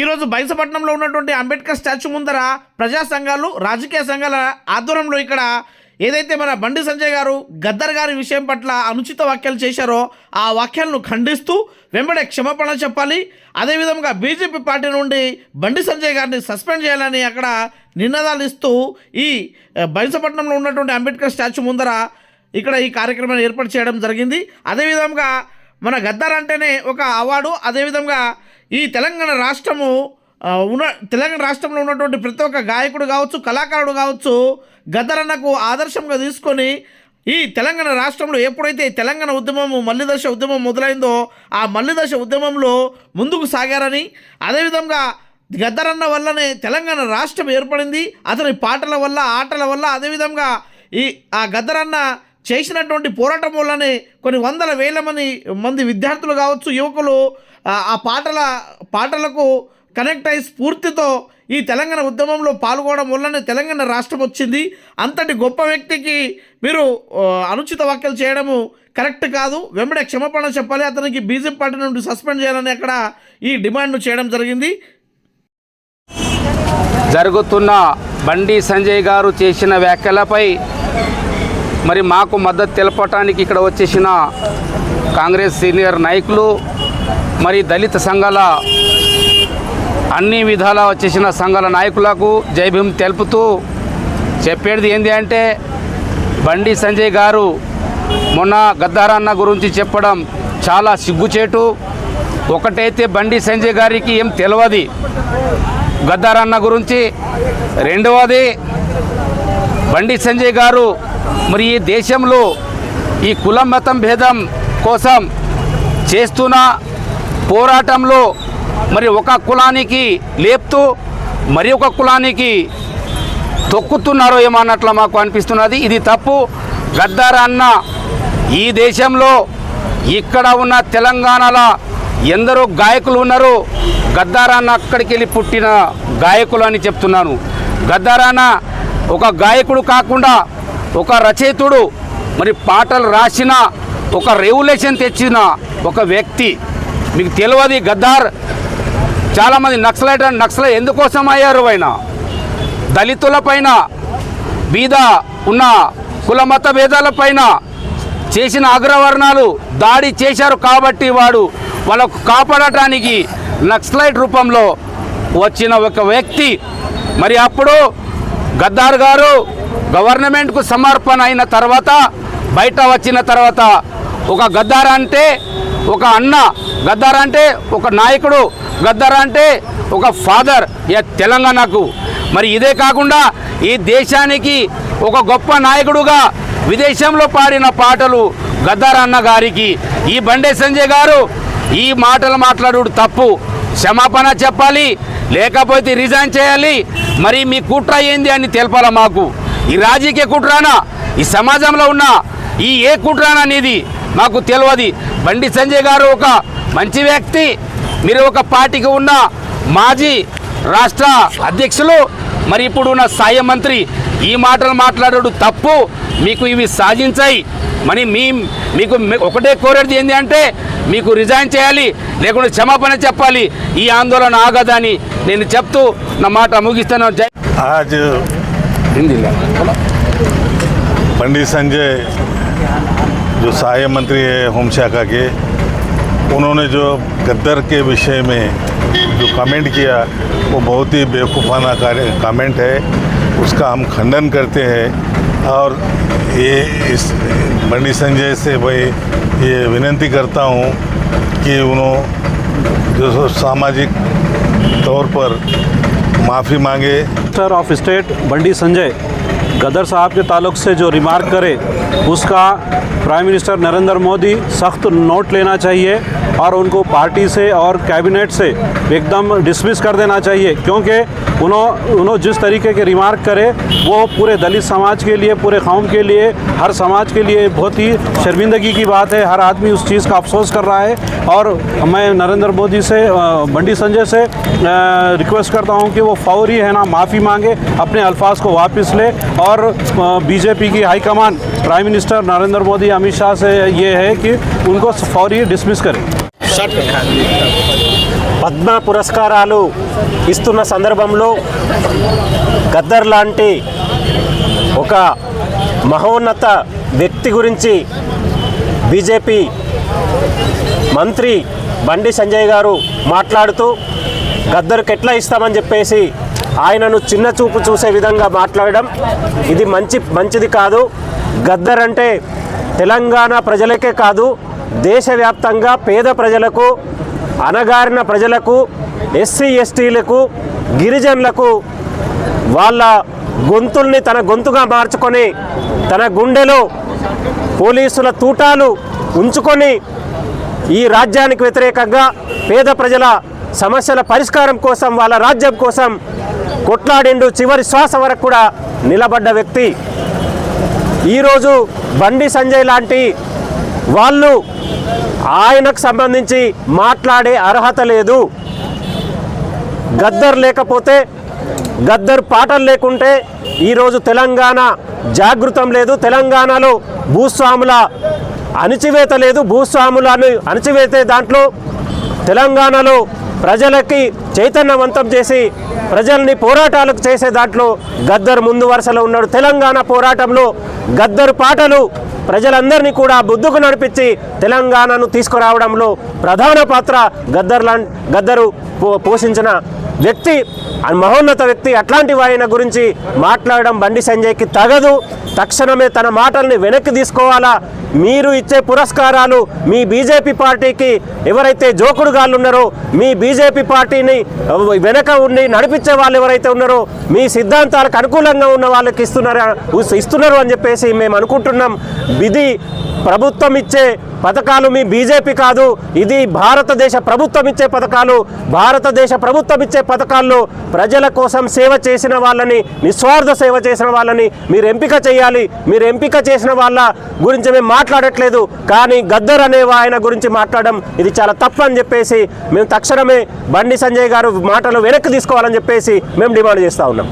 ఈరోజు బైసపట్నంలో ఉన్నటువంటి అంబేద్కర్ స్టాచ్యూ ముందర ప్రజా సంఘాలు రాజకీయ సంఘాల ఆధ్వర్యంలో ఇక్కడ ఏదైతే మన బండి సంజయ్ గారు గద్దర్ గారి విషయం పట్ల అనుచిత వ్యాఖ్యలు చేశారో ఆ వ్యాఖ్యలను ఖండిస్తూ వెంబడే క్షమాపణ చెప్పాలి. అదేవిధంగా బీజేపీ పార్టీ నుండి బండి సంజయ్ గారిని సస్పెండ్ చేయాలని అక్కడ నినాదాలు ఇస్తూ ఈ బైసపట్నంలో ఉన్నటువంటి అంబేద్కర్ స్టాచ్యూ ముందర ఇక్కడ ఈ కార్యక్రమాన్ని ఏర్పాటు చేయడం జరిగింది. అదేవిధంగా మన గద్దర్ అంటేనే ఒక అవార్డు. అదేవిధంగా ఈ తెలంగాణ రాష్ట్రము ఉన్న తెలంగాణ రాష్ట్రంలో ఉన్నటువంటి ప్రతి ఒక్క గాయకుడు కావచ్చు కళాకారుడు కావచ్చు గద్దరన్నకు ఆదర్శంగా తీసుకొని ఈ తెలంగాణ రాష్ట్రంలో ఎప్పుడైతే తెలంగాణ ఉద్యమం మల్లిదశ ఉద్యమం మొదలైందో ఆ మల్లిదశ ఉద్యమంలో ముందుకు సాగారని అదేవిధంగా గద్దరన్న వల్లనే తెలంగాణ రాష్ట్రం ఏర్పడింది అతని పాటల వల్ల ఆటల వల్ల అదేవిధంగా ఈ ఆ గద్దరన్న చేసినటువంటి పోరాటం వల్లనే కొన్ని వందల వేల మంది మంది విద్యార్థులు కావచ్చు యువకులు ఆ పాటల పాటలకు కనెక్ట్ అయ్యి స్ఫూర్తితో ఈ తెలంగాణ ఉద్యమంలో పాల్గొనడం వల్లనే తెలంగాణ రాష్ట్రం వచ్చింది. అంతటి గొప్ప వ్యక్తికి మీరు అనుచిత వ్యాఖ్యలు చేయడము కరెక్ట్ కాదు. వెంబడే క్షమాపణ చెప్పాలి. అతనికి బీజేపీ పార్టీ నుండి సస్పెండ్ చేయాలని అక్కడ ఈ డిమాండ్ను చేయడం జరిగింది. జరుగుతున్న బండి సంజయ్ గారు చేసిన వ్యాఖ్యలపై మరి మాకు మద్దతు తెలపటానికి ఇక్కడ వచ్చేసిన కాంగ్రెస్ సీనియర్ నాయకులు మరి దళిత సంఘాల అన్ని విధాల వచ్చేసిన సంఘాల నాయకులకు జైభీం తెలుపుతూ చెప్పేది ఏంటి అంటే బండి సంజయ్ గారు మొన్న గద్దారాన్న గురించి చెప్పడం చాలా సిగ్గుచేటు. ఒకటైతే బండి సంజయ్ గారికి ఏం తెలియదు గద్దారాన్న గురించి. రెండవది బండి సంజయ్ గారు మరి ఈ దేశంలో ఈ కులం మతం భేదం కోసం చేస్తున్న పోరాటంలో మరి ఒక కులానికి లేపుతూ మరి ఒక కులానికి తొక్కుతున్నారో ఏమన్నట్లు మాకు అనిపిస్తున్నది. ఇది తప్పు. గద్దార అన్న ఈ దేశంలో ఇక్కడ ఉన్న తెలంగాణలో ఎందరో గాయకులు ఉన్నారు. గద్దారాన్న అక్కడికి వెళ్ళి పుట్టిన గాయకులు అని చెప్తున్నాను. గద్దారాన్న ఒక గాయకుడు కాకుండా ఒక రచయితుడు మరి పాటలు రాసిన ఒక రెవల్యూషన్ తెచ్చిన ఒక వ్యక్తి. మీకు తెలియదు గద్దార్? చాలామంది నక్సలైట్ నక్సలైట్ ఎందుకోసం అయ్యారు ఆయన? దళితులపైన బీద ఉన్న కుల మత భేదాలపైన చేసిన అగ్రవర్ణాలు దాడి చేశారు కాబట్టి వాడు వాళ్ళకు కాపాడటానికి నక్సలైట్ రూపంలో వచ్చిన ఒక వ్యక్తి. మరి అప్పుడు గద్దార్ గారు గవర్నమెంట్కు సమర్పణ అయిన తర్వాత బయట వచ్చిన తర్వాత ఒక గద్దార్ అంటే ఒక అన్న గద్దార్ అంటే ఒక నాయకుడు గద్దార్ అంటే ఒక ఫాదర్ ఏ తెలంగాణకు. మరి ఇదే కాకుండా ఈ దేశానికి ఒక గొప్ప నాయకుడుగా విదేశంలో పాడిన పాటలు గద్దార్ అన్న గారికి. ఈ బండే సంజయ్ గారు ఈ మాటలు మాట్లాడు తప్పు. క్షమాపణ చెప్పాలి. లేకపోతే రిజైన్ చేయాలి. మరి మీ కుట్ర ఏంది అని తెలపాల మాకు? ఈ రాజకీయ కుట్రానా? ఈ సమాజంలో ఉన్న ఈ ఏ కుట్రానా అనేది మాకు తెలియదు బండి సంజయ్ గారు ఒక మంచి వ్యక్తి. మీరు ఒక పార్టీకి ఉన్న మాజీ రాష్ట్ర అధ్యక్షులు. మరి ఇప్పుడు ఉన్న సాయ మంత్రి ఈ మాటలు మాట్లాడడు తప్పు. మీకు ఇవి సాధించాయి. మరి మీ మీకు మీ- ఒకటే కోరేది ఏంటి అంటే మీకు రిజైన్ చేయాలి లేకుంటే క్షమాపణ చెప్పాలి ఈ ఆందోళన ఆగదని నేను చెప్తూ నా మాట ముగిస్తాను జై आज హిందీలో पंडित संजय जो सहायक मंत्री है होम शाखा के उन्होंने जो गद्दर के विषय में जो कमेंट किया वो बहुत ही बेवकूफ़ाना कार्य- कमेंट है उसका हम खंडन करते हैं और ये इस बंडी संजय से भाई ये विनती करता हूँ कि उन्होंने जो सामाजिक तौर पर माफ़ी मांगे। Minister of state Bandi Sanjay Gaddar साहब के ताल्लुक से जो रिमार्क करे, उसका प्राइम मिनिस्टर नरेंद्र मोदी सख्त नोट लेना चाहिए और उनको पार्टी से और कैबिनेट से एकदम डिसमिस कर देना चाहिए, क्योंकि उन्होंने उन्होंने जिस तरीके के रिमार्क करे, वो पूरे दलित समाज के लिए, पूरे कौम के लिए, हर समाज के लिए बहुत ही शर्मिंदगी की बात है। हर आदमी उस चीज़ का अफसोस कर रहा है और मैं नरेंद्र मोदी से बंडी संजय से रिक्वेस्ट करता हूँ कि वो फौरी है ना, माफ़ी मांगे, अपने अल्फाज को वापस ले और बीजेपी की high command prime minister Narendra Modi Amit Shah से ये है कि उनको फौरी डिसमिस करें పద్మ పురస్కారాలు ఇస్తున్న సందర్భంలో గద్దర్ లాంటి ఒక మహోన్నత వ్యక్తి గురించి బీజేపీ మంత్రి బండి సంజయ్ గారు మాట్లాడుతూ గద్దర్కి ఎట్లా ఇస్తామని చెప్పేసి ఆయనను చిన్న చూపు చూసే విధంగా మాట్లాడడం ఇది మంచి మంచిది కాదు. గద్దర్ అంటే తెలంగాణ ప్రజలకే కాదు దేశవ్యాప్తంగా పేద ప్రజలకు అణగారిన ప్రజలకు ఎస్సీ ఎస్టీలకు గిరిజనులకు వాళ్ళ గొంతుల్ని తన గొంతుగా మార్చుకొని తన గుండెలో పోలీసుల తూటాలు ఉంచుకొని ఈ రాజ్యానికి వ్యతిరేకంగా పేద ప్రజల సమస్యల పరిష్కారం కోసం వాళ్ళ రాజ్యం కోసం కొట్లాడిండు చివరి శ్వాస వరకు కూడా నిలబడ్డ వ్యక్తి. ఈరోజు బండి సంజయ్ లాంటి వాళ్ళు ఆయనకు సంబంధించి మాట్లాడే అర్హత లేదు. గద్దర్ లేకపోతే గద్దర్ పాటలు లేకుంటే ఈరోజు తెలంగాణ జాగృతం లేదు. తెలంగాణలో భూస్వాముల అణిచివేత లేదు. భూస్వాములను అణిచివేతే దాంట్లో తెలంగాణలో ప్రజలకి చైతన్యవంతం చేసి ప్రజల్ని పోరాటాలకు చేసే దాంట్లో గద్దర్ ముందు వరుసలో ఉన్నాడు. తెలంగాణ పోరాటంలో గద్దరు పాటలు ప్రజలందరినీ కూడా బుద్ధుకు నడిపించి తెలంగాణను తీసుకురావడంలో ప్రధాన పాత్ర గద్దర్ గద్దరు పోషించిన వ్యక్తి ఆ మహోన్నత వ్యక్తి అట్లాంటి వాయన గురించి మాట్లాడడం బండి సంజయ్కి తగదు. తక్షణమే తన మాటల్ని వెనక్కి తీసుకోవాలా? మీరు ఇచ్చే పురస్కారాలు మీ బీజేపీ పార్టీకి ఎవరైతే జోకుడుగాళ్ళు ఉన్నారో మీ బీజేపీ పార్టీని వెనక ఉండి నడిపించే వాళ్ళు ఎవరైతే ఉన్నారో మీ సిద్ధాంతాలకు అనుకూలంగా ఉన్న వాళ్ళకి ఇస్తున్నారు ఇస్తున్నారు అని చెప్పేసి మేము అనుకుంటున్నాం. ఇది ప్రభుత్వం ఇచ్చే పథకాలు మీ బీజేపీ కాదు ఇది భారతదేశ ప్రభుత్వం ఇచ్చే పథకాలు. భారతదేశ ప్రభుత్వం ఇచ్చే పథకాల్లో ప్రజల కోసం సేవ చేసిన వాళ్ళని నిస్వార్థ సేవ చేసిన వాళ్ళని మీరు ఎంపిక చేయాలి. మీరు ఎంపిక చేసిన వాళ్ళ గురించి మేము మాట్లాడట్లేదు కానీ గద్దర్ అనే ఆయన గురించి మాట్లాడడం ఇది చాలా తప్పు అని చెప్పేసి మేము తక్షణమే బండి సంజయ్ గారు మాటలు వెనక్కి తీసుకోవాలని చెప్పేసి మేము డిమాండ్ చేస్తూ ఉన్నాం.